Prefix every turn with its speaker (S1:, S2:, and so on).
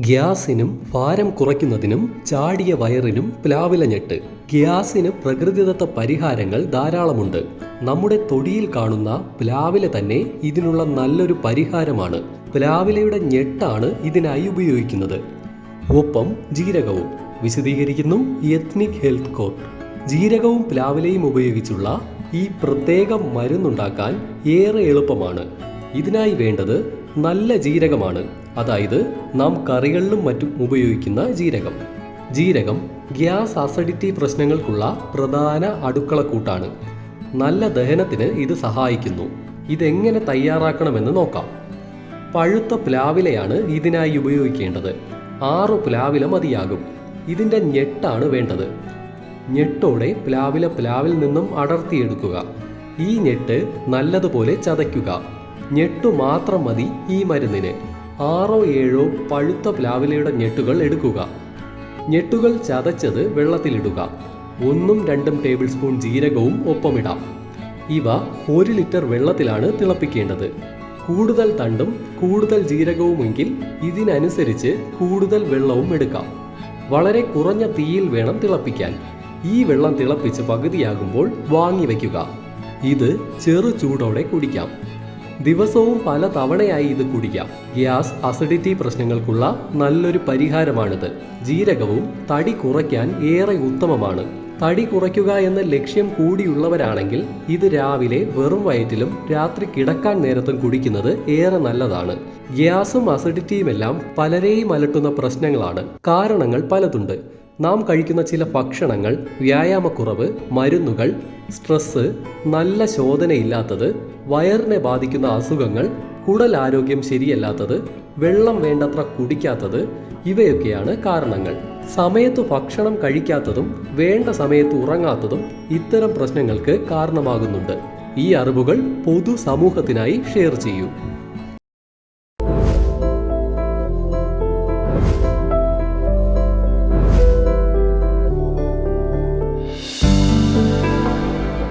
S1: ഗ്യാസിനും ഭാരം കുറയ്ക്കുന്നതിനും ചാടിയ വയറിനും പ്ലാവില ഞെട്ട്. ഗ്യാസിന് പ്രകൃതിദത്ത പരിഹാരങ്ങൾ ധാരാളമുണ്ട്. നമ്മുടെ തൊടിയിൽ കാണുന്ന പ്ലാവില തന്നെ ഇതിനുള്ള നല്ലൊരു പരിഹാരമാണ്. പ്ലാവിലയുടെ ഞെട്ടാണ് ഇതിനായി ഉപയോഗിക്കുന്നത്. ഒപ്പം ജീരകവും. വിശദീകരിക്കുന്നു എത്നിക് ഹെൽത്ത് കോർട്ട് ജീരകവും പ്ലാവിലയും ഉപയോഗിച്ചുള്ള ഈ പ്രത്യേക മരുന്നുണ്ടാക്കാൻ ഏറെ എളുപ്പമാണ്. ഇതിനായി വേണ്ടത് നല്ല ജീരകമാണ്. അതായത് നാം കറികളിലും മറ്റും ഉപയോഗിക്കുന്ന ജീരകം. ജീരകം ഗ്യാസ് അസിഡിറ്റി പ്രശ്നങ്ങൾക്കുള്ള പ്രധാന അടുക്കളക്കൂട്ടാണ്. നല്ല ദഹനത്തിന് ഇത് സഹായിക്കുന്നു. ഇതെങ്ങനെ തയ്യാറാക്കണമെന്ന് നോക്കാം. പഴുത്ത പ്ലാവിലയാണ് ഇതിനായി ഉപയോഗിക്കേണ്ടത്. ആറു പ്ലാവില മതിയാകും. ഇതിന്റെ ഞെട്ടാണ് വേണ്ടത്. ഞെട്ടോടെ പ്ലാവില പ്ലാവിൽ നിന്നും അടർത്തിയെടുക്കുക. ഈ ഞെട്ട് നല്ലതുപോലെ ചതയ്ക്കുക. ഞെട്ടു മാത്രം മതി ഈ മരുന്നിന്. ആറോ ഏഴോ പഴുത്ത പ്ലാവിലയുടെ ഞെട്ടുകൾ എടുക്കുക. ഞെട്ടുകൾ ചതച്ചത് വെള്ളത്തിലിടുക. ഒന്നും രണ്ടും ടേബിൾ സ്പൂൺ ജീരകവും ഒപ്പമിടാം. ഇവ ഒരു ലിറ്റർ വെള്ളത്തിലാണ് തിളപ്പിക്കേണ്ടത്. കൂടുതൽ തണ്ടും കൂടുതൽ ജീരകവുമെങ്കിൽ ഇതിനനുസരിച്ച് കൂടുതൽ വെള്ളവും എടുക്കാം. വളരെ കുറഞ്ഞ തീയിൽ വേണം തിളപ്പിക്കാൻ. ഈ വെള്ളം തിളപ്പിച്ച് പകുതിയാകുമ്പോൾ വാങ്ങി വയ്ക്കുക. ഇത് ചെറു ചൂടോടെ കുടിക്കാം. ദിവസവും പല തവണയായി ഇത് കുടിക്കാം. ഗ്യാസ് അസിഡിറ്റി പ്രശ്നങ്ങൾക്കുള്ള നല്ലൊരു പരിഹാരമാണിത്. ജീരകവും തടി കുറയ്ക്കാൻ ഏറെ ഉത്തമമാണ്. തടി കുറയ്ക്കുക എന്ന ലക്ഷ്യം കൂടിയുള്ളവരാണെങ്കിൽ ഇത് രാവിലെ വെറും വയറ്റിലും രാത്രി കിടക്കാൻ നേരത്തും കുടിക്കുന്നത് ഏറെ നല്ലതാണ്. ഗ്യാസും അസിഡിറ്റിയുമെല്ലാം പലരെയും അലട്ടുന്ന പ്രശ്നങ്ങളാണ്. കാരണങ്ങൾ പലതുണ്ട്. നാം കഴിക്കുന്ന ചില ഭക്ഷണങ്ങൾ വ്യായാമക്കുറവ് മരുന്നുകൾ സ്ട്രെസ്സ് നല്ല ശോധനയില്ലാത്തത് വയറിനെ ബാധിക്കുന്ന അസുഖങ്ങൾ കുടൽ ആരോഗ്യം ശരിയല്ലാത്തത് വെള്ളം വേണ്ടത്ര കുടിക്കാത്തത് ഇവയൊക്കെയാണ് കാരണങ്ങൾ. സമയത്ത് ഭക്ഷണം കഴിക്കാത്തതും വേണ്ട സമയത്ത് ഉറങ്ങാത്തതും ഇത്തരം പ്രശ്നങ്ങൾക്ക് കാരണമാകുന്നുണ്ട്. ഈ അറിവുകൾ പൊതു സമൂഹത്തിനായി ഷെയർ ചെയ്യൂ.